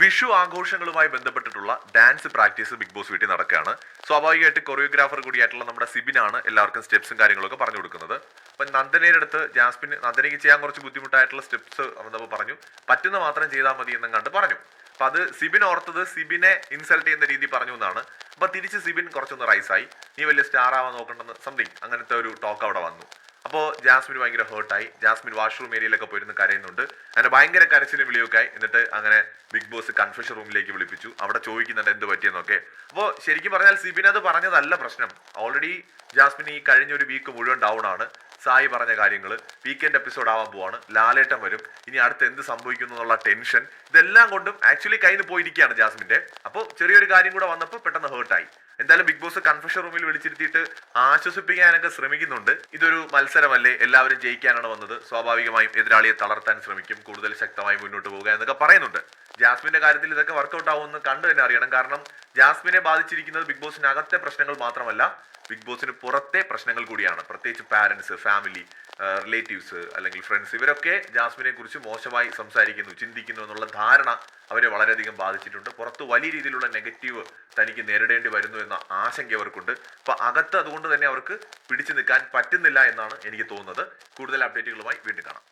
വിഷു ആഘോഷങ്ങളുമായി ബന്ധപ്പെട്ടിട്ടുള്ള dance practice big boss വീട്ടിൽ നടക്കുകയാണ്. സ്വാഭാവികമായിട്ട് കൊറിയോഗ്രാഫർ കൂടിയായിട്ടുള്ള നമ്മുടെ സിബിനാണ് എല്ലാവർക്കും സ്റ്റെപ്സും കാര്യങ്ങളൊക്കെ പറഞ്ഞു കൊടുക്കുന്നത്. അപ്പൊ നന്ദനയുടെ അടുത്ത് ജാസ്മിൻ നന്ദനയ്ക്ക് ചെയ്യാൻ കുറച്ച് ബുദ്ധിമുട്ടായിട്ടുള്ള സ്റ്റെപ്സ് വന്നപ്പോൾ പറഞ്ഞു പറ്റുന്ന മാത്രം ചെയ്താൽ മതി എന്നും കണ്ട് പറഞ്ഞു. അപ്പൊ അത് സിബിൻ ഓർത്തത് സിബിനെ ഇൻസൾട്ട് ചെയ്യുന്ന രീതി പറഞ്ഞു എന്നാണ്. അപ്പൊ തിരിച്ച് സിബിൻ കുറച്ചൊന്ന് റൈസായി. നീ വലിയ സ്റ്റാർ ആവാൻ നോക്കണ്ടെന്ന് സംതിങ് അങ്ങനത്തെ ഒരു ടോക്ക് അവിടെ വന്നു. അപ്പോൾ ജാസ്മിൻ ഭയങ്കര ഹേർട്ടായി. ജാസ്മിൻ വാഷ്റൂം ഏരിയയിലൊക്കെ പോയിരുന്ന് കരയുന്നുണ്ട്. അങ്ങനെ ഭയങ്കര കരച്ചിലും വിളിയൊക്കെ എന്നിട്ട് അങ്ങനെ ബിഗ് ബോസ് കൺഫ്യൂഷൻ റൂമിലേക്ക് വിളിപ്പിച്ചു. അവിടെ ചോദിക്കുന്നുണ്ട് എന്ത് പറ്റിയെന്നൊക്കെ. അപ്പോൾ ശരിക്കും പറഞ്ഞാൽ സിബിൻ അത് പറഞ്ഞതല്ല പ്രശ്നം. ഓൾറെഡി ജാസ്മിൻ ഈ കഴിഞ്ഞ ഒരു വീക്ക് മുഴുവൻ ഡൗൺ ആണ്. സായി പറഞ്ഞ കാര്യങ്ങൾ വീക്കെൻഡ് എപ്പിസോഡ് ആവാൻ പോവാണ്. ലാലേട്ടം വരും. ഇനി അടുത്ത് എന്ത് സംഭവിക്കുന്നു എന്നുള്ള ടെൻഷൻ ഇതെല്ലാം കൊണ്ടും ആക്ച്വലി കയ്യിൽ പോയിരിക്കുകയാണ് ജാസ്മിന്റെ അപ്പോൾ ചെറിയൊരു കാര്യം കൂടെ വന്നപ്പോൾ പെട്ടെന്ന് ഹേർട്ടായി എന്തായാലും ബിഗ് ബോസ് കൺഫ്യൂഷൻ റൂമിൽ വിളിച്ചിരുത്തിയിട്ട് ആശ്വസിപ്പിക്കാനൊക്കെ ശ്രമിക്കുന്നുണ്ട്. ഇതൊരു മത്സരമല്ലേ? എല്ലാവരും ജയിക്കാനാണ് വന്നത്. സ്വാഭാവികമായും എതിരാളിയെ തളർത്താൻ ശ്രമിക്കും. കൂടുതൽ ശക്തമായി മുന്നോട്ട് പോകുക എന്നൊക്കെ പറയുന്നുണ്ട്. ജാസ്മിന്റെ കാര്യത്തിൽ ഇതൊക്കെ വർക്കൗട്ട് ആവുമെന്ന് കണ്ടു തന്നെ അറിയണം. കാരണം ജാസ്മിനെ ബാധിച്ചിരിക്കുന്നത് ബിഗ് ബോസിനകത്തെ പ്രശ്നങ്ങൾ മാത്രമല്ല ബിഗ് ബോസിന് പുറത്തെ പ്രശ്നങ്ങൾ കൂടിയാണ്. പ്രത്യേകിച്ച് പാരന്റ്സ് ഫാമിലി റിലേറ്റീവ്സ് അല്ലെങ്കിൽ ഫ്രണ്ട്സ് ഇവരൊക്കെ ജാസ്മിനെ കുറിച്ച് മോശമായി സംസാരിക്കുന്നു ചിന്തിക്കുന്നു എന്നുള്ള ധാരണ അവരെ വളരെയധികം ബാധിച്ചിട്ടുണ്ട്. പുറത്ത് വലിയ രീതിയിലുള്ള നെഗറ്റീവ് തനിക്ക് നേരിടേണ്ടി വരുന്നു എന്ന ആശങ്ക അവർക്കുണ്ട്. അപ്പൊ അകത്ത് അതുകൊണ്ട് തന്നെ അവർക്ക് പിടിച്ചു നിൽക്കാൻ പറ്റുന്നില്ല എന്നാണ് എനിക്ക് തോന്നുന്നത്. കൂടുതൽ അപ്ഡേറ്റുകളുമായി വീണ്ടും കാണാം.